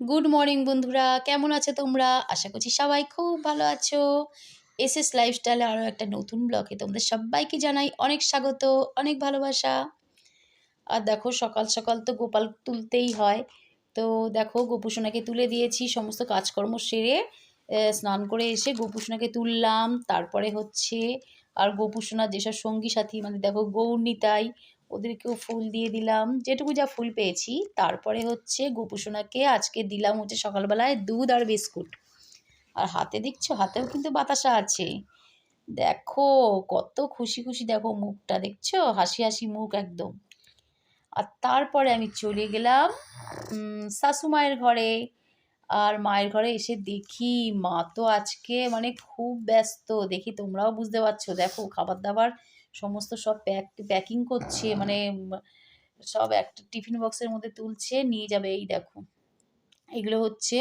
Good morning বন্ধুরা। কেমন আছো তোমরা? আশা করছি সবাই খুব ভালো আছো। এস এস লাইফস্টাইলে আরও একটা নতুন ব্লগে তোমাদের সবাইকে জানাই অনেক স্বাগত, অনেক ভালোবাসা। আর দেখো, সকাল সকাল তো গোপাল তুলতেই হয়। তো দেখো গোপুসোনাকে তুলে দিয়েছি সমস্ত কাজকর্ম সেরে। স্নান করে এসে গোপুসোনাকে তুললাম। তারপরে হচ্ছে, আর গোপুসোনার যেসব সঙ্গী সাথী মানে দেখো গৌরনিতাই ওদেরকেও ফুল দিয়ে দিলাম। যেটুকু যা ফুল পেয়েছি। তারপরে হচ্ছে গোপুসোনাকে আজকে দিলাম হচ্ছে সকালবেলায় দুধ আর বিস্কুট। আর হাতে দেখছ? হাতেও কিন্তু বাতাসা আছে। দেখো কত খুশি খুশি দেখো মুখটা দেখছ? হাসি হাসি মুখ একদম। আর তারপরে আমি চলে গেলাম উম, শাশুমায়ের ঘরে। আর মায়ের ঘরে এসে দেখি মা তো আজকে মানে খুব ব্যস্ত। দেখি তোমরাও বুঝতে পারছ। দেখো খাবার দাবার সমস্ত সব প্যাক প্যাকিং করছে মানে সব একটা টিফিন বক্সের মধ্যে তুলছে নিয়ে যাবে এই দেখো। এগুলো হচ্ছে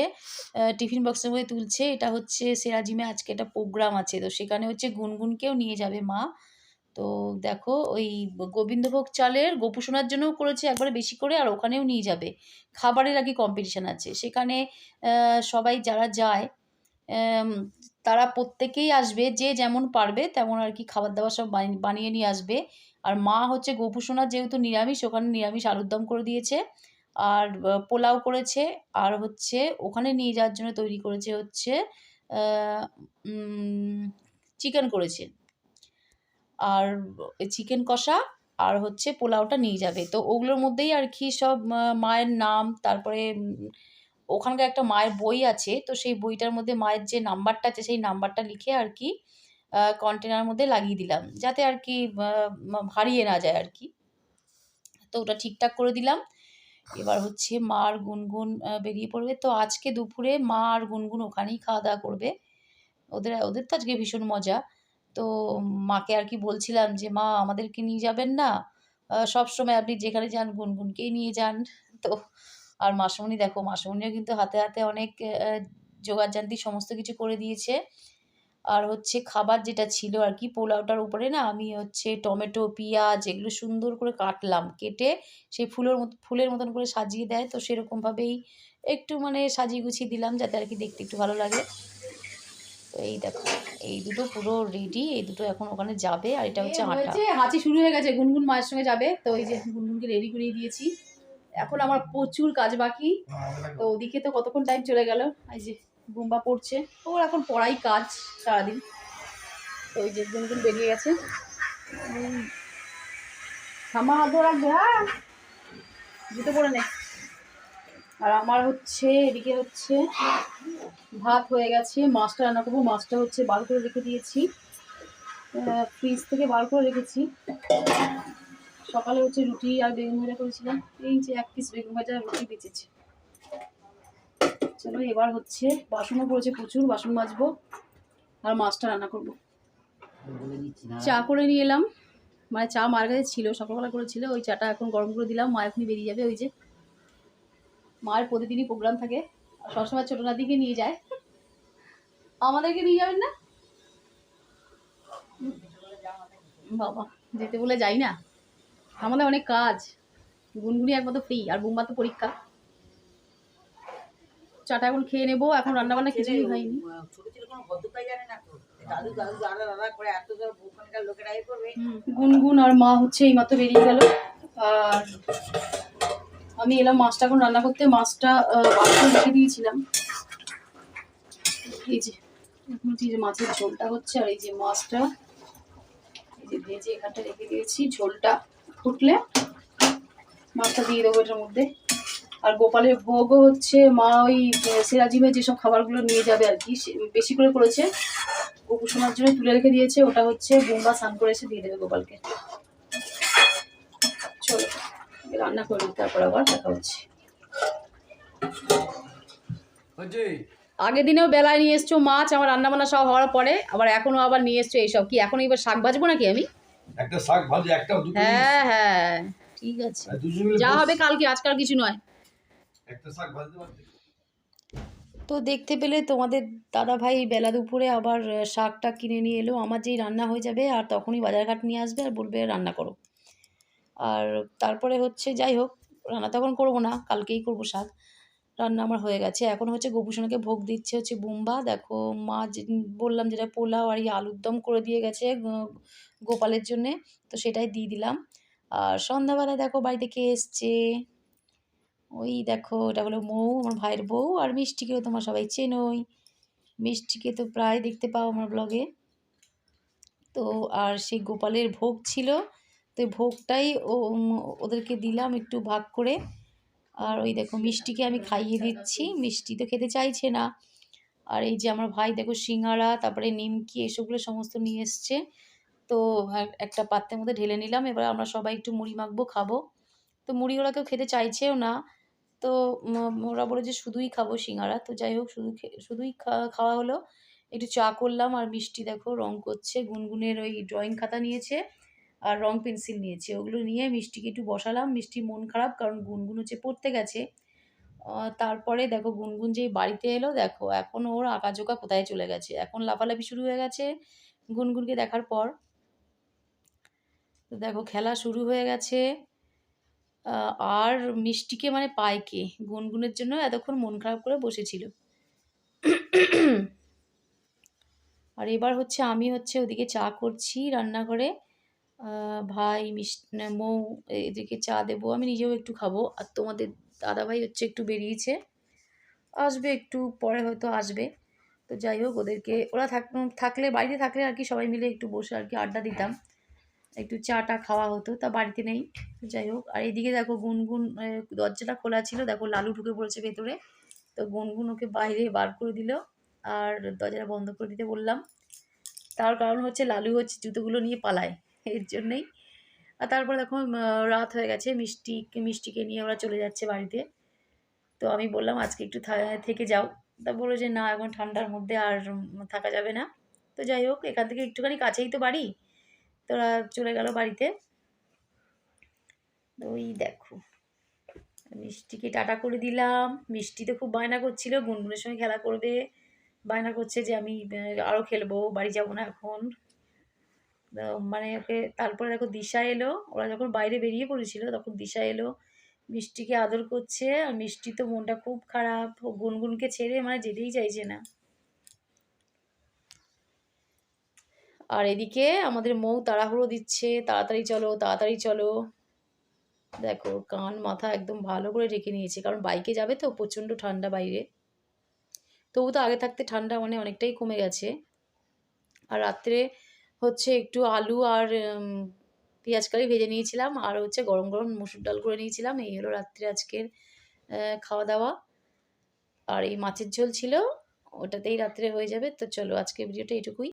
টিফিন বক্সের মধ্যে তুলছে এটা হচ্ছে সেরাজিমে আজকে একটা প্রোগ্রাম আছে তো সেখানে হচ্ছে গুনগুনকেও নিয়ে যাবে মা। তো দেখো ওই গোবিন্দভোগ চালের গোপুসোনার জন্যও করেছে একবারে বেশি করে আর ওখানেও নিয়ে যাবে। খাবারের আগে কম্পিটিশান আছে। সেখানে সবাই যারা যায় তারা প্রত্যেকেই আসবে, যে যেমন পারবে তেমন আর কি খাবার দাবার সব বানি- বানিয়ে নিয়ে আসবে। আর মা হচ্ছে গোপুসোনার যেহেতু নিরামিষ, ওখানে নিরামিষ আলুর দম করে দিয়েছে। আর পোলাও করেছে। আর হচ্ছে ওখানে নিয়ে যাওয়ার জন্য তৈরি করেছে হচ্ছে চিকেন করেছে। আর চিকেন কষা আর হচ্ছে পোলাওটা নিয়ে যাবে। তো ওগুলোর মধ্যেই আর কি সব মায়ের নাম, তারপরে ওখানকার একটা মায়ের বই আছে, তো সেই বইটার মধ্যে মায়ের যে নাম্বারটা আছে, সেই নাম্বারটা লিখে আর কি কন্টেনার মধ্যে লাগিয়ে দিলাম। যাতে আর কি হারিয়ে না যায় আর কি। তো ওটা ঠিকঠাক করে দিলাম। এবার হচ্ছে মা আর গুনগুন বেরিয়ে পড়বে। তো আজকে দুপুরে মা আর গুনগুন ওখানেই খাওয়া দাওয়া করবে। ওদের ওদের তো আজকে ভীষণ মজা। তো মাকে আর কি বলছিলাম যে, মা, আমাদেরকে নিয়ে যাবেন না। সব সময় আপনি যেখানে যান, গুনগুনকেই নিয়ে যান। তো আর মাসমণি দেখো মাসমণিও কিন্তু হাতে হাতে অনেক জোগাড়জান্তি সমস্ত কিছু করে দিয়েছে। আর হচ্ছে খাবার যেটা ছিল আর কি পোলাওটার উপরে না আমি হচ্ছে টমেটো পেঁয়াজ এগুলো সুন্দর করে কাটলাম কেটে সেই ফুলের মতো ফুলের মতন করে সাজিয়ে দেয়। তো সেরকমভাবেই একটু মানে সাজিয়ে গুছিয়ে দিলাম যাতে আর কি দেখতে একটু ভালো লাগে। তো এই দেখো এই দুটো পুরো রেডি এই দুটো এখন ওখানে যাবে। আর এটা হচ্ছে আটা। হাঁচি শুরু হয়ে গেছে গুনগুন মায়ের সঙ্গে যাবে। তো এই যে গুনগুনকে রেডি করিয়ে দিয়েছি। এখন আমার প্রচুর কাজ বাকি। তো ওদিকে তো কতক্ষণ টাইম চলে গেল? এই যে বুম্বা পড়ছে। ওর এখন পড়াই কাজ সারাদিন। তো ওই যে গুনগুন বেরিয়ে গেছে। থামা, হাত ধরে হ্যাঁ? জুতো পরে নে। আর আমার হচ্ছে, এদিকে হচ্ছে, ভাত হয়ে গেছে। মাছটা রান্না করব। মাছটা হচ্ছে বার করে রেখে দিয়েছি। ফ্রিজ থেকে বার করে রেখেছি। সকালে হচ্ছে রুটি আর বেগুন ভাজা করেছিলাম। এই যে এক পিস বেগুন ভাজা রুটি বেঁচেছে। চলো এবার হচ্ছে বাসনও পড়েছে প্রচুর, বাসন মাজবো আর মাছটা রান্না করব। চা করে নিয়ে এলাম। মানে চা মার কাছে ছিল, সকালবেলা করেছিল, ওই চাটা এখন গরম করে দিলাম, মা এখনই বেরিয়ে যাবে ওই যে। মায়ের প্রতিদিনই প্রোগ্রাম থাকে, সবসময় ছোটো নাতিকে নিয়ে যায়। আমাদেরকে নিয়ে যাবেন না? বাবা, যেতে বলে যাই না? আমাদের অনেক কাজ। গুনগুনি একমাত্র ফ্রি আর বুম্বা তো পরীক্ষা। চাটা এখন খেয়ে নেব এখন রান্না বান্না কিছুই হয়নি। গুনগুন আর মা হচ্ছে এই মাত্র বেরিয়ে গেল। আর আমি এলাম মাছটা এখন রান্না করতে। মাছটা আহ, রেখে দিয়েছিলাম। এই যে এখন যে মাছের ঝোলটা হচ্ছে আর এই যে মাছটা এই যে ভেজে এখানটা রেখে দিয়েছি ঝোলটা। ফুটলে মাছটা দিয়ে দেবো এটার মধ্যে। আর গোপালের ভোগও হচ্ছে মা ওই সেরাজিমে যেসব খাবারগুলো নিয়ে যাবে আর কি বেশি করে করেছে গোপুসোনার জন্য তুলে রেখে দিয়েছে ওটা হচ্ছে বোম্বা স্নান করে এসে দিয়ে দেবে গোপালকে। চলো রান্না করে তারপর আবার দেখা হচ্ছে। আগের দিনেও বেলায় নিয়ে এসছো মাছ আমার রান্না বান্না সব হওয়ার পরে আবার এখনও আবার নিয়ে এসছো এইসব। কি এখন এবার শাক ভাজবো নাকি আমি? একটা শাক ভাজি একটা দুটো হ্যাঁ হ্যাঁ ঠিক আছে। যা হবে কালকে আজকাল কিছু নয়। একটা শাক ভাজতে পারতে তো দেখতে পেলে তোমাদের দাদা ভাই বেলা দুপুরে আবার শাকটা কিনে নিয়ে এলো। আমার যেই রান্না হয়ে যাবে আর তখনই বাজারঘাট নিয়ে আসবে আর বলবে রান্না করো। আর তারপরে হচ্ছে যাই হোক রান্না তখন করব না কালকেই করব শাক। রান্না আমার হয়ে গেছে। এখন হচ্ছে গোপুসোনাকে ভোগ দিচ্ছে হচ্ছে বুম্বা। দেখো মা যে- বললাম যেটা পোলাও আর এই আলুর দম করে দিয়ে গেছে গোপালের জন্যে। তো সেটাই দিয়ে দিলাম। আর সন্ধ্যাবেলায় দেখো বাড়িতে কে এসছে? ওই দেখো, এটা হলো মৌ, আমার ভাইয়ের বউ আর মিষ্টিকেও তোমার সবাই চেনোই। মিষ্টিকে তো প্রায় দেখতে পাও আমার ব্লগে। তো আর সেই গোপালের ভোগ ছিল। তো ভোগটাই ওদেরকে দিলাম একটু ভাগ করে। আর ওই দেখো মিষ্টিকে আমি খাইয়ে দিচ্ছি, মিষ্টি তো খেতে চাইছে না। আর এই যে আমার ভাই দেখো সিঙ্গারা তারপরে নিমকি, এসবগুলো সমস্ত নিয়ে এসছে। তো একটা পাত্রের মধ্যে ঢেলে নিলাম, এবার আমরা সবাই একটু মুড়ি মাখবো, খাব। তো মুড়ি ওরা কেউ খেতে চাইছেও না। তো ওরা বলে যে শুধুই খাব সিঙ্গারা তো যাই হোক, শুধু শুধুই খাওয়া হলো। একটু চা করলাম, আর মিষ্টি দেখো রং করছে, গুনগুনের ওই ড্রয়িং খাতা নিয়েছে। আর রং পেন্সিল নিয়েছে। ওগুলো নিয়ে মিষ্টিকে একটু বসালাম। মিষ্টি মন খারাপ কারণ গুনগুন হচ্ছে পড়তে গেছে। তারপরে দেখো গুনগুন যেই বাড়িতে এলো, দেখো এখন ওর আঁকাঝোঁকা কোথায় চলে গেছে? এখন লাফালাফি শুরু হয়ে গেছে গুনগুনকে দেখার পর। তো দেখো খেলা শুরু হয়ে গেছে। আর মিষ্টিকে মানে পায় কে? গুনগুনের জন্য এতক্ষণ মন খারাপ করে বসেছিল। আর এবার হচ্ছে আমি হচ্ছে ওদিকে চা করছি রান্নাঘরে। ভাই, মিষ্টি, মৌ এদেরকে চা দেবো, আমি নিজেও একটু খাব। আর তোমাদের দাদাভাই হচ্ছে একটু বেরিয়েছে। আসবে একটু, পরে হয়তো আসবে। তো যাই হোক, ওদেরকে, ওরা থাক, থাকলে, বাড়িতে থাকলে আর কি সবাই মিলে একটু বসে আর কি আড্ডা দিতাম। একটু চাটা খাওয়া হতো, তা বাড়িতে নেই। যাই হোক, আর এইদিকে দেখো গুনগুন দরজাটা খোলা ছিল। দেখো লালু ঢুকে পড়েছে ভেতরে। তো গুনগুন ওকে বাইরে বার করে দিল আর দরজাটা বন্ধ করে দিতে বললাম। তার কারণ হচ্ছে লালু হচ্ছে জুতোগুলো নিয়ে পালায়। এর জন্যই। আর তারপর দেখো রাত হয়ে গেছে, মিষ্টি, মিষ্টিকে নিয়ে ওরা চলে যাচ্ছে বাড়িতে। তো আমি বললাম, আজকে একটু থেকে যাও। তা বলল যে, না, এখন ঠান্ডার মধ্যে আর থাকা যাবে না। তো যাই হোক, এখান থেকে একটুখানি কাছেই তো বাড়ি। তো ওরা চলে গেল বাড়িতে। ওই দেখো, মিষ্টিকে টাটা করে দিলাম। মিষ্টি তো খুব বায়না করছিল, গুনগুনের সঙ্গে খেলা করবে। বায়না করছে যে, আমি আরও খেলব, বাড়ি যাব না এখন। মানে ওকে তারপরে দেখো দিশা এলো। ওরা যখন বাইরে বেরিয়ে পড়েছিল, তখন দিশা এলো। মিষ্টিকে আদর করছে। আর মিষ্টি তো মনটা খুব খারাপ। গুনগুনকে ছেড়ে মানে যেতেই চাইছে না। আর এদিকে আমাদের মৌ তাড়াহুড়ো দিচ্ছে। তাড়াতাড়ি চলো তাড়াতাড়ি চলো। দেখো, কান, মাথা একদম ভালো করে রেখে নিয়েছে। কারণ বাইকে যাবে তো, প্রচণ্ড ঠান্ডা বাইরে। তবু তো আগে থাকতে ঠান্ডা মানে অনেকটাই কমে গেছে। আর রাত্রে হচ্ছে একটু আলু আর পেঁয়াজ কালি ভেজে নিয়েছিলাম। আর হচ্ছে গরম গরম মুসুর ডাল করে নিয়েছিলাম। এই হলো রাত্রে আজকের খাওয়া দাওয়া। আর এই মাছের ঝোল ছিল, ওটাতেই রাত্রে হয়ে যাবে। তো চলো আজকে ভিডিওটা এটুকুই।